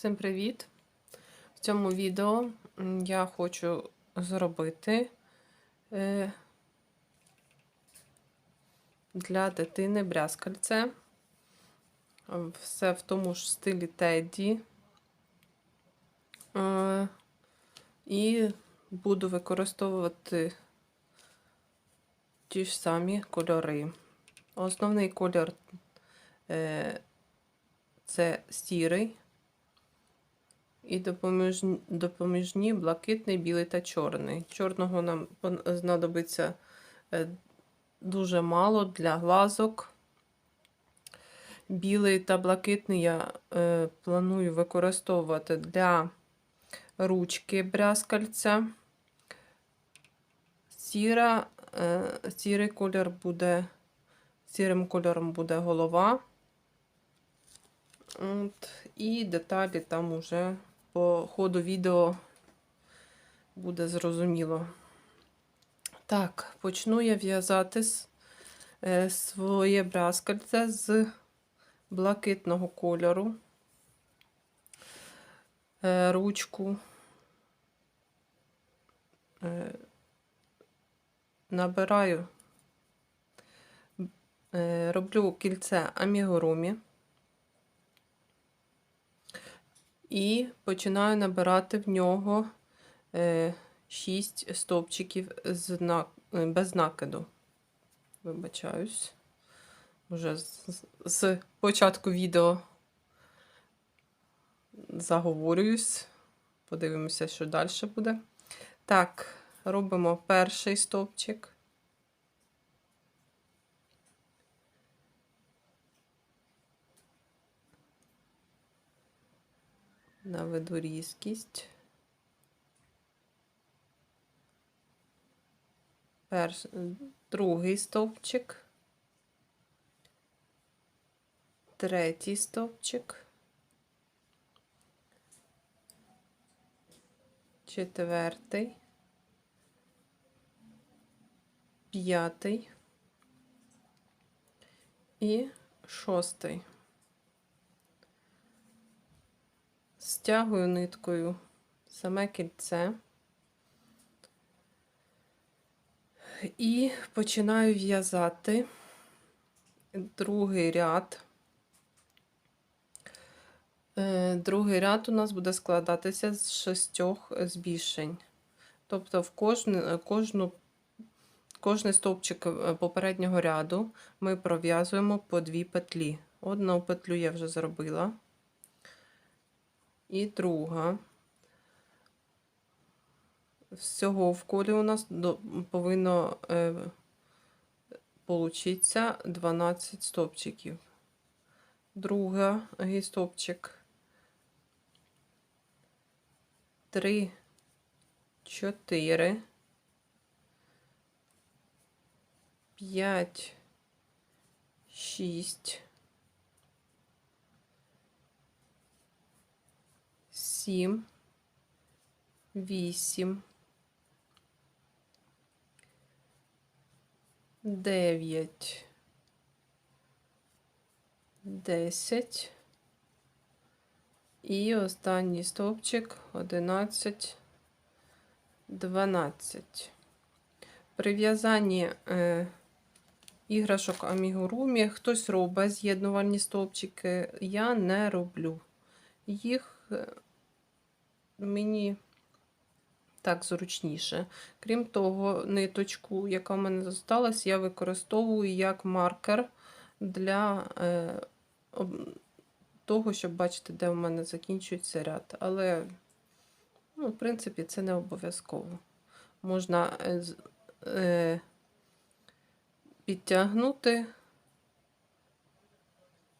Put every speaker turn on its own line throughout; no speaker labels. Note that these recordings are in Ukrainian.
Всім привіт! В цьому відео я хочу зробити е, для дитини брязкальце. Все в тому ж стилі Тедді. Е, і буду використовувати ті ж самі кольори. Основний кольор е, це сірий. І допоміжні, допоміжні блакитний, білий та чорний. Чорного нам знадобиться е, дуже мало для глазок. Білий та блакитний я е, планую використовувати для ручки брязкальця. Сіра, е, сірий колір буде, сірим кольором буде голова. От, і деталі там уже по ходу відео буде зрозуміло. Так, почну я в'язати е, своє брязкальце з блакитного кольору. Е, ручку е, набираю, роблю кільце амігурумі. І починаю набирати в нього е, 6 стовпчиків з на, е, без накиду. Вибачаюсь. З- з початку відео заговорююсь. Подивимося, що далі буде. Так, робимо перший стовпчик. Наведу різкість. Перш, другий стовпчик. Третій стовпчик. Четвертий. П'ятий. І шостий. Стягую ниткою саме кільце і починаю в'язати другий ряд. Е, Другий ряд у нас буде складатися з шістьох збільшень. Тобто в кожну, кожну, кожний стовпчик е, попереднього ряду ми пров'язуємо по дві петлі. Одну петлю я вже зробила і друга. Всього в колі у нас повинно е, получиться 12 стовпчиків. Другий стовпчик. 3, 4, 5, 6, сім, вісім, дев'ять, десять. І останній стовпчик одинадцять, дванадцять. При в'язанні е, іграшок амігурумі хтось робить з'єднувальні стовпчики. Я не роблю. Їх е, мені так зручніше. Крім того, ниточку, яка в мене залишилась, я використовую як маркер для е, того, щоб бачити, де в мене закінчується ряд. Але, ну, в принципі, це не обов'язково. Можна е, е, підтягнути,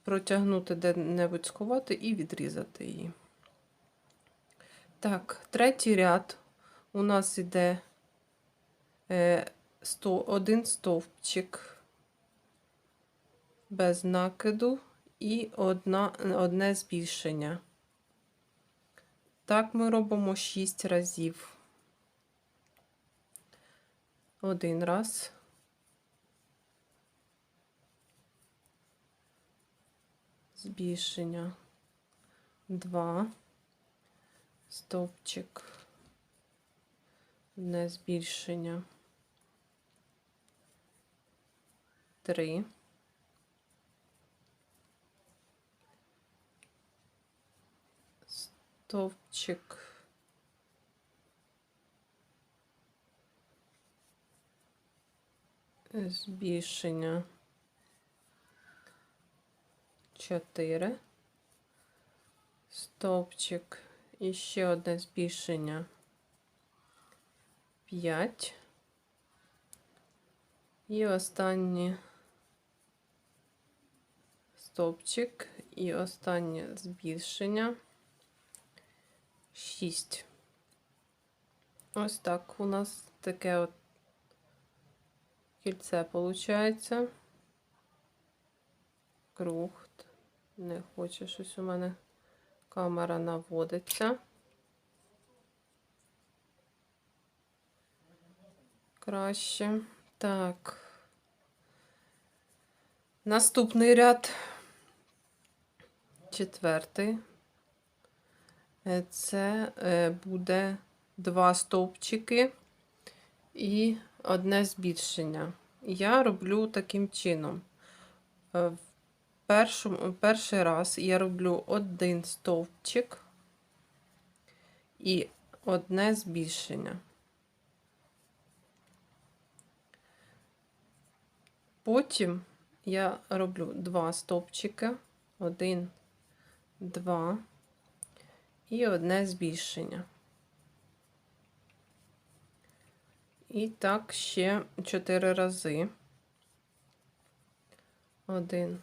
протягнути де-небудь сховати і відрізати її. Так, третій ряд у нас іде е, сто, один стовпчик без накиду і одна, одне збільшення. Так ми робимо 6 разів. Один раз. Збільшення. Два. Стовпчик, одне збільшення, три. Стовпчик. Збільшення. Чотири. Стовпчик. І ще одне збільшення. П'ять. І останнє стовпчик. І останнє збільшення. Шість. Ось так у нас таке от кільце виходить. Круг. Не хоче щось у мене камера наводиться. Краще. Так. Наступний ряд. Четвертий. Е, Це е, буде два стовпчики і одне збільшення. Я роблю таким чином. Першому, перший раз я роблю один стовпчик і одне збільшення. Потім я роблю два стовпчики, один, два і одне збільшення. І так ще чотири рази. Один,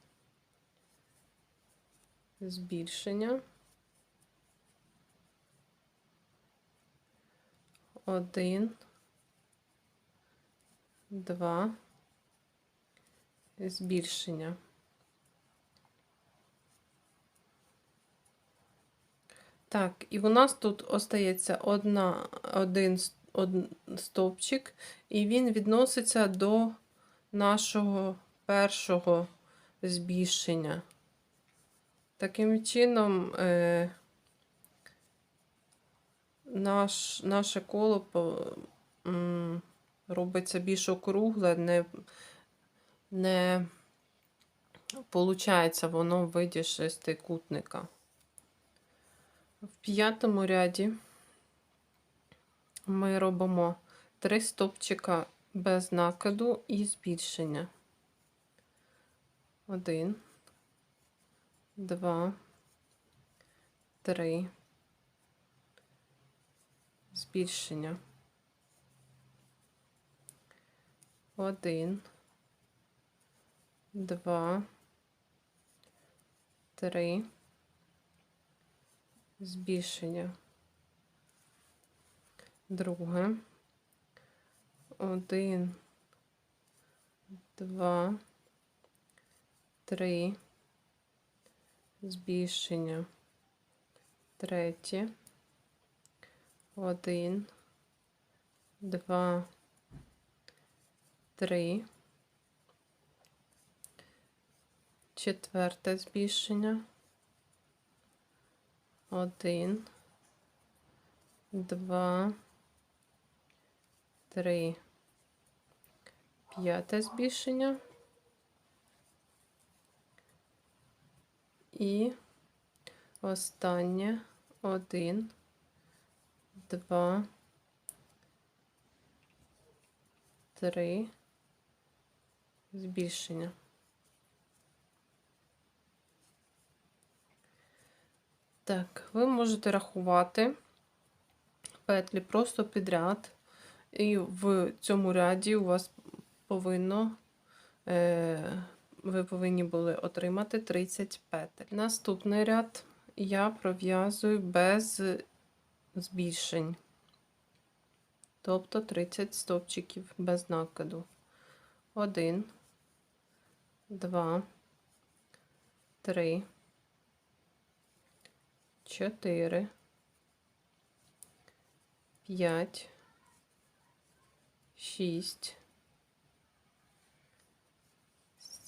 збільшення. Один, два, збільшення. Так, і у нас тут остається одна, один с- од- стовпчик, і він відноситься до нашого першого збільшення. Таким чином, е, наш, наше коло м, робиться більш округле, не, не получається воно в виді шестикутника. В п'ятому ряді ми робимо три стопчика без накиду і збільшення. Один, два, три. Збільшення. Один, два, три. Збільшення. Друге. Один, два, три. Збільшення. Третє. Один, два, три. Четверте збільшення. Один, два, три. П'яте збільшення. І останнє один, два, три. Збільшення. Так, ви можете рахувати петлі просто підряд, і в цьому ряді у вас повинно, е, ви повинні були отримати 30 петель. Наступний ряд я пров'язую без збільшень. тобто 30 стовпчиків без накиду. 1, 2, 3, 4, 5, 6,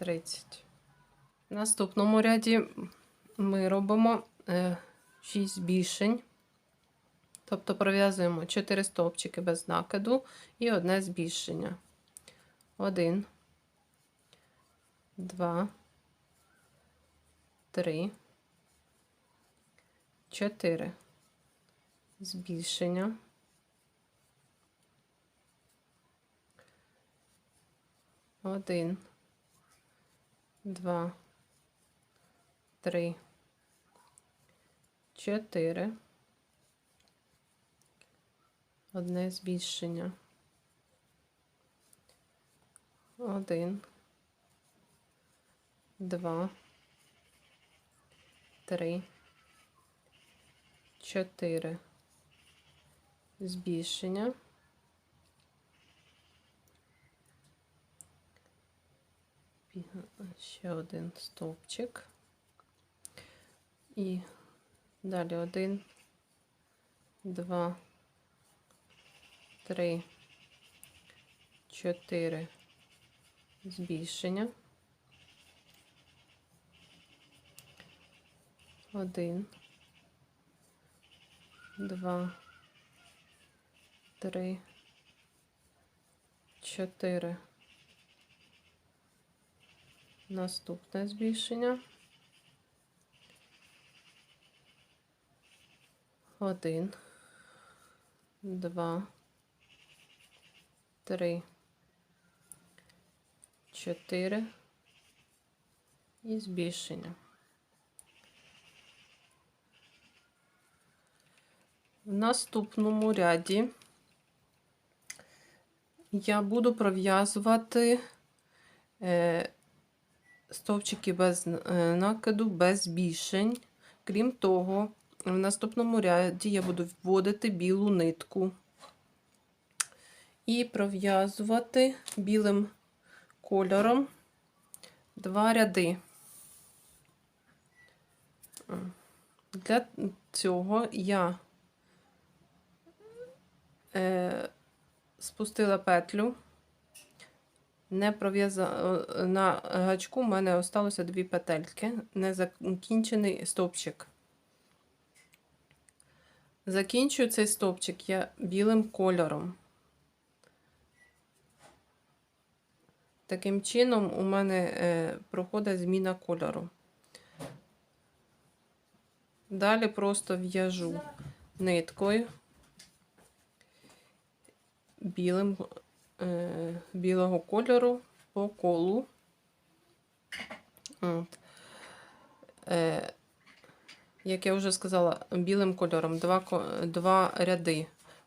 30. В наступному ряді ми робимо 6 збільшень. Тобто пров'язуємо 4 стовпчики без накиду і одне збільшення. 1, 2, 3, 4. Збільшення. Один, два, три, чотири. Одне збільшення. Один, два, три, чотири. Збільшення. Ще один стовпчик. І далі один, два, три, чотири збільшення. Один, два, три, чотири. Наступне збільшення. Один, два, три, чотири і збільшення. В наступному ряді я буду пров'язувати е, стовпчики без е, накиду, без збільшень. Крім того, в наступному ряді я буду вводити білу нитку і пров'язувати білим кольором два ряди. Для цього я е, спустила петлю, не пров'язала на гачку, в мене осталося дві петельки, незакінчений стовпчик. Закінчую цей стовпчик я білим кольором. Таким чином, у мене е, проходить зміна кольору. Далі просто в'яжу ниткою білим, е, білого кольору по колу. От. Е, як я вже сказала, білим кольором два, два ряди.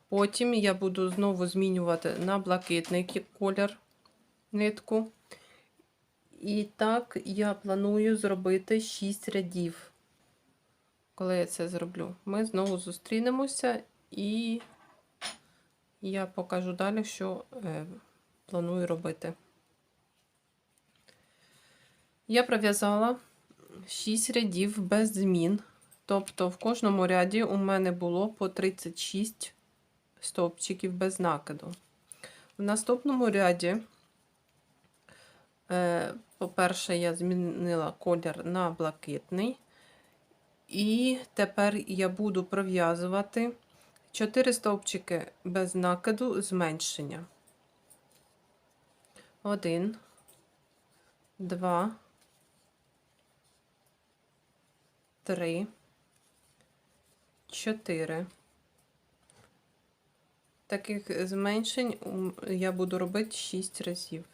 Потім я буду знову змінювати на блакитний колір нитку. І так я планую зробити 6 рядів. Коли я це зроблю, ми знову зустрінемося і я покажу далі, що е, планую робити. Я пров'язала 6 рядів без змін. Тобто в кожному ряді у мене було по 36 стовпчиків без накиду. В наступному ряді, е, по-перше, я змінила колір на блакитний. І тепер я буду пров'язувати 4 стовпчики без накиду зменшення. Один, два, три, чотири. Таких зменшень я буду робити 6 разів.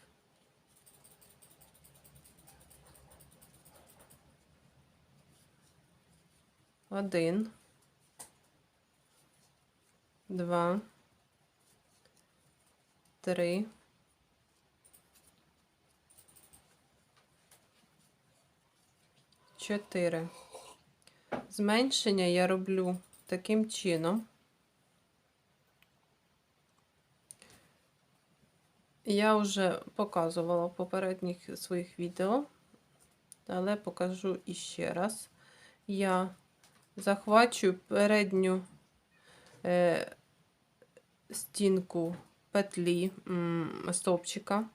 Один, два, три, чотири. Зменшення я роблю таким чином. Я вже показувала в попередніх своїх відео, але покажу іще раз. Я захвачую передню е, стінку петлі стовпчика,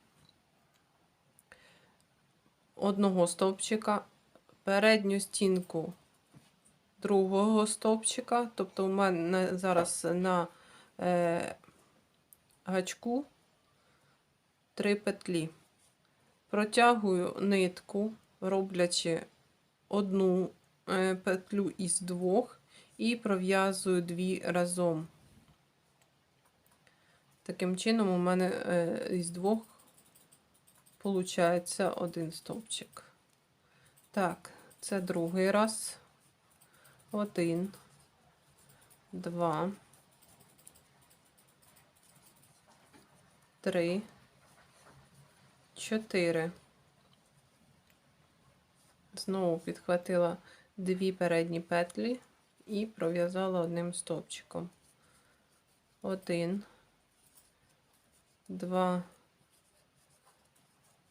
одного стовпчика, передню стінку другого стовпчика, тобто у мене зараз на е, гачку три петлі. Протягую нитку, роблячи одну е, петлю із двох і пров'язую дві разом. Таким чином, у мене е, із двох виходить один стовпчик. Так, це другий раз. Один, два, три, чотири. Знову підхватила дві передні петлі і пров'язала одним стовпчиком. Один, два,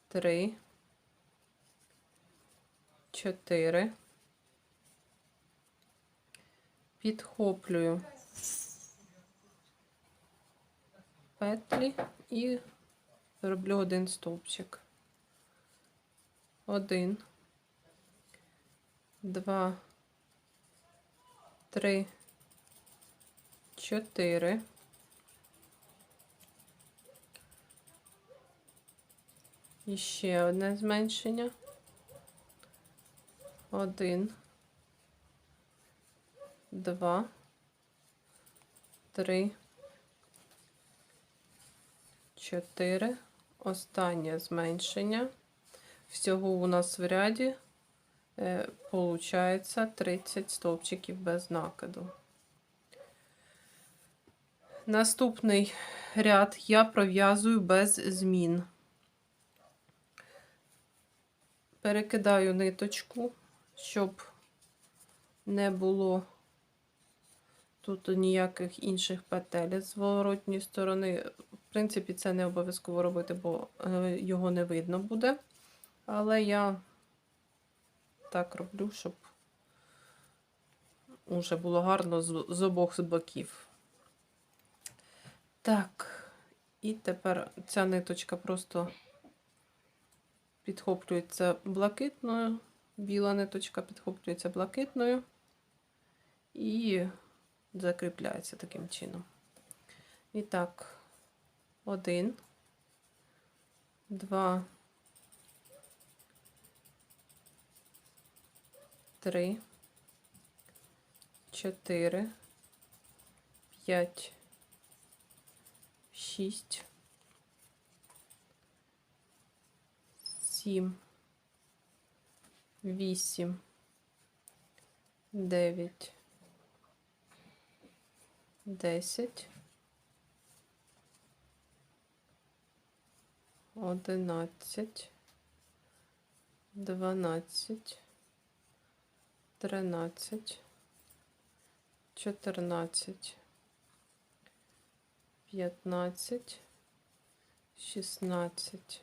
три, чотири. Підхоплюю петлі і роблю один стовпчик. Один, два, три, чотири. І ще одне зменшення. Один, два, три, чотири. Останнє зменшення. Всього у нас в ряді е, получається 30 стовпчиків без накиду. Наступний ряд я пров'язую без змін. Перекидаю ниточку, щоб не було тут ніяких інших петель з зворотньої сторони. В принципі, це не обов'язково робити, бо е, його не видно буде. Але я так роблю, щоб уже було гарно з, з обох боків. Так, і тепер ця ниточка просто підхоплюється блакитною, біла ниточка підхоплюється блакитною і закріпляється таким чином. І так, один, два, три, чотири, п'ять, шість, сім, вісім, дев'ять, десять, одинадцять, дванадцять, тринадцять, чотирнадцять, п'ятнадцять, шістнадцять,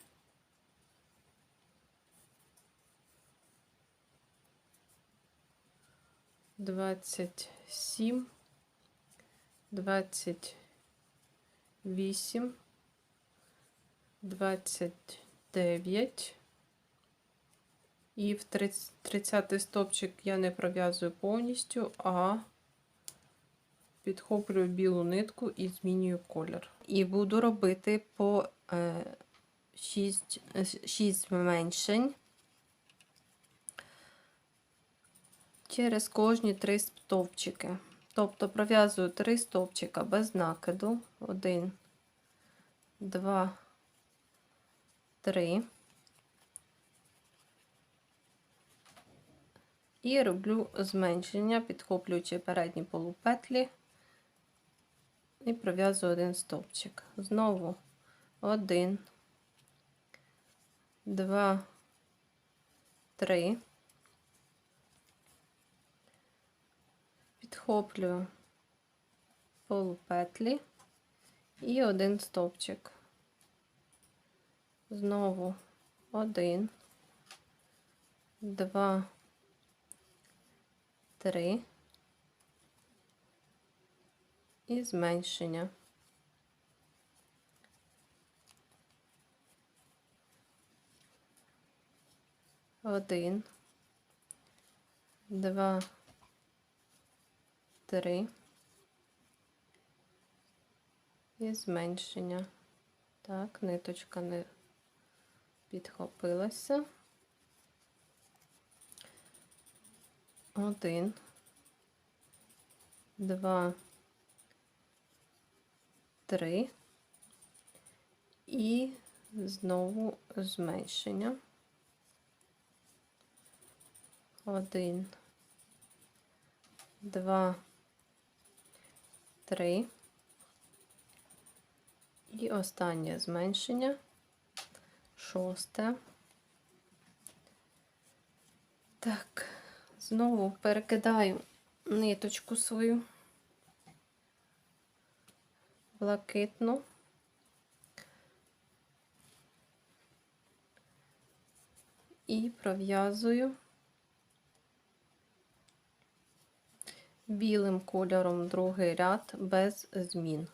27, 28, 29. І в 30 стопчик я не пров'язую повністю, а підхоплюю білу нитку і змінюю колір. І буду робити по 6 6 зменшень через кожні 3 стовпчики. Тобто пров'язую 3 стовпчика без накиду. 1, 2, 3. І роблю зменшення, підхоплюючи передні полупетлі і пров'язую один стовпчик. Знову один, два, три. Підхоплюю полупетлі і один стовпчик. Знову один, два, три і зменшення. Один, два, три і зменшення. Так, ниточка не підхопилася. Один, два, три і знову зменшення. Один, два, три. І останнє зменшення, шосте. Так, знову перекидаю ниточку свою блакитну. І пров'язую білим кольором другий ряд без змін.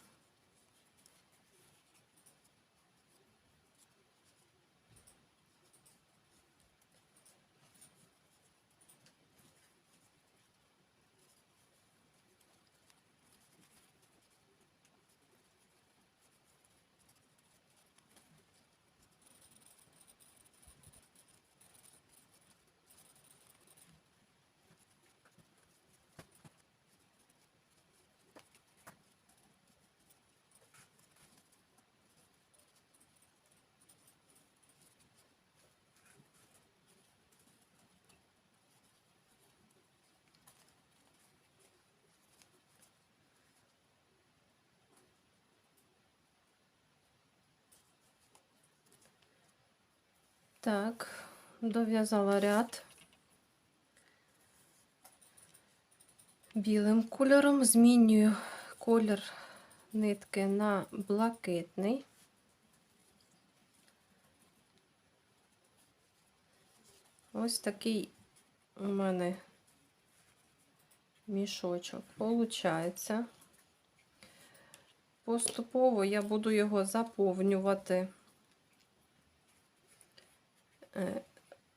Так, дов'язала ряд білим кольором, змінюю колір нитки на блакитний. Ось такий у мене мішочок получається. Поступово я буду його заповнювати. Е,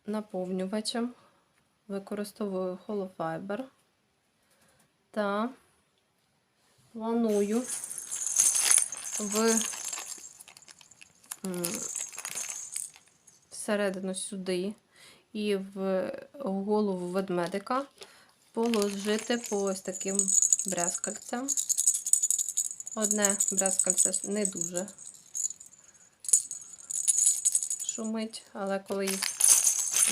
наповнювачем, використовую холофайбер та планую в всередину сюди і в голову ведмедика положити по ось таким брязкальцям. Одне брязкальце не дуже шумить, але коли їх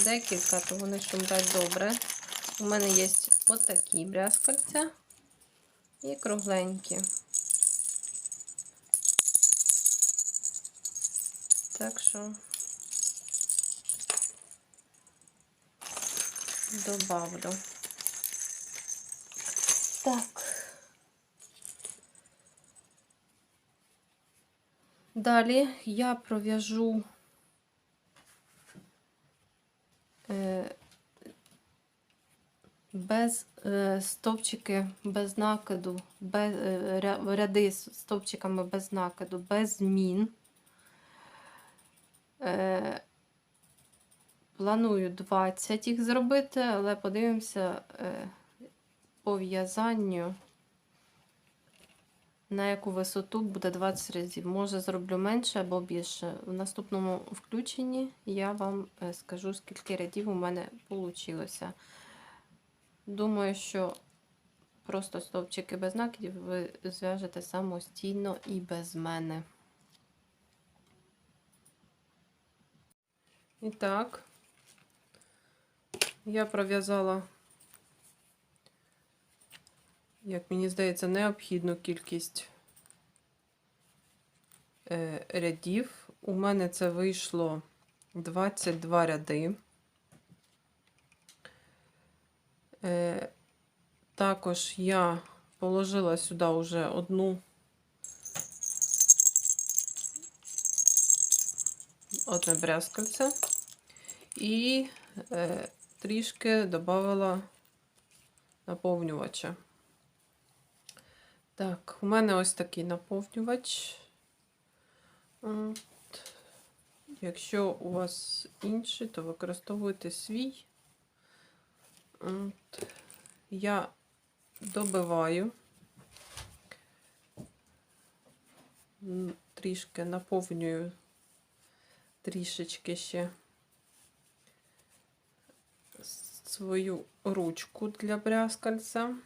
декілька, то вони шумлять добре. У мене є отакі брязкальця. і кругленькі. Так що добавлю. Так. Далі я пров'яжу без е, стовпчики без накиду, без, е, ряди з стовпчиками без накиду, без змін. Е, планую 20 їх зробити, але подивимося по в'язанню, на яку висоту буде 20 разів. Може, зроблю менше або більше. В наступному включенні я вам скажу, скільки рядів у мене вийшло. Думаю, що просто стовпчики без накидів ви зв'яжете самостійно і без мене. І так, я пров'язала, як мені здається, необхідну кількість е, рядів. У мене це вийшло 22 ряди. Е, також я положила сюди вже одну одне брязкальце і е, трішки додала наповнювача. Так, у мене ось такий наповнювач. От. Якщо у вас інший, то використовуйте свій. От. Я добиваю, трішки наповнюю трішечки ще свою ручку для брязкальця.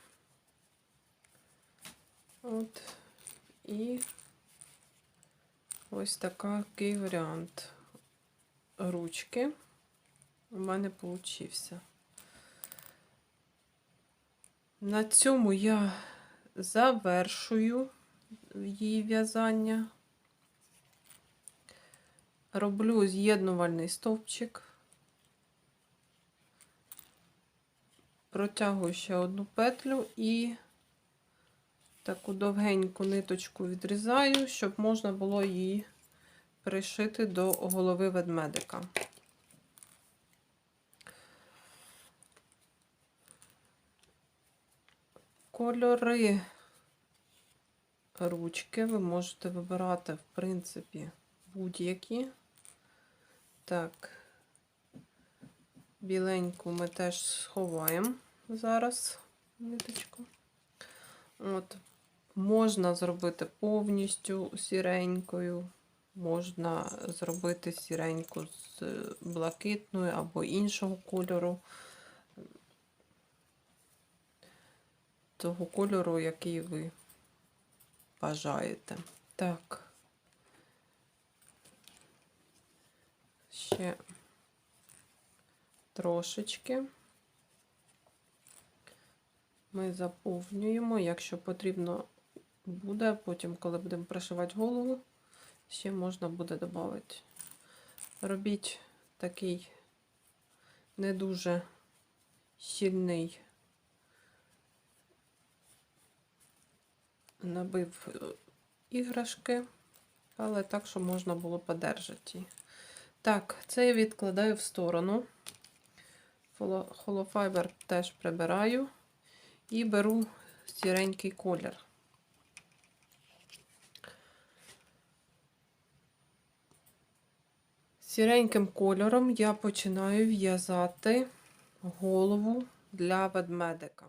От. І ось такий варіант ручки у мене получився. На цьому я завершую її в'язання. Роблю з'єднувальний стовпчик. Протягую ще одну петлю і таку довгеньку ниточку відрізаю, щоб можна було її пришити до голови ведмедика. Кольори ручки ви можете вибирати, в принципі, будь-які. Так, біленьку ми теж сховаємо зараз ниточку. От, можна зробити повністю сіренькою, можна зробити сіреньку з блакитною або іншого кольору. Того кольору, який ви бажаєте. Так. Ще трошечки ми заповнюємо, якщо потрібно буде, потім, коли будемо пришивати голову, ще можна буде додати. Робіть такий не дуже щільний набив е, іграшки, але так, щоб можна було подержати. Так, це я відкладаю в сторону. Холофайбер теж прибираю і беру сіренький колір. Сіреньким кольором я починаю в'язати голову для ведмедика.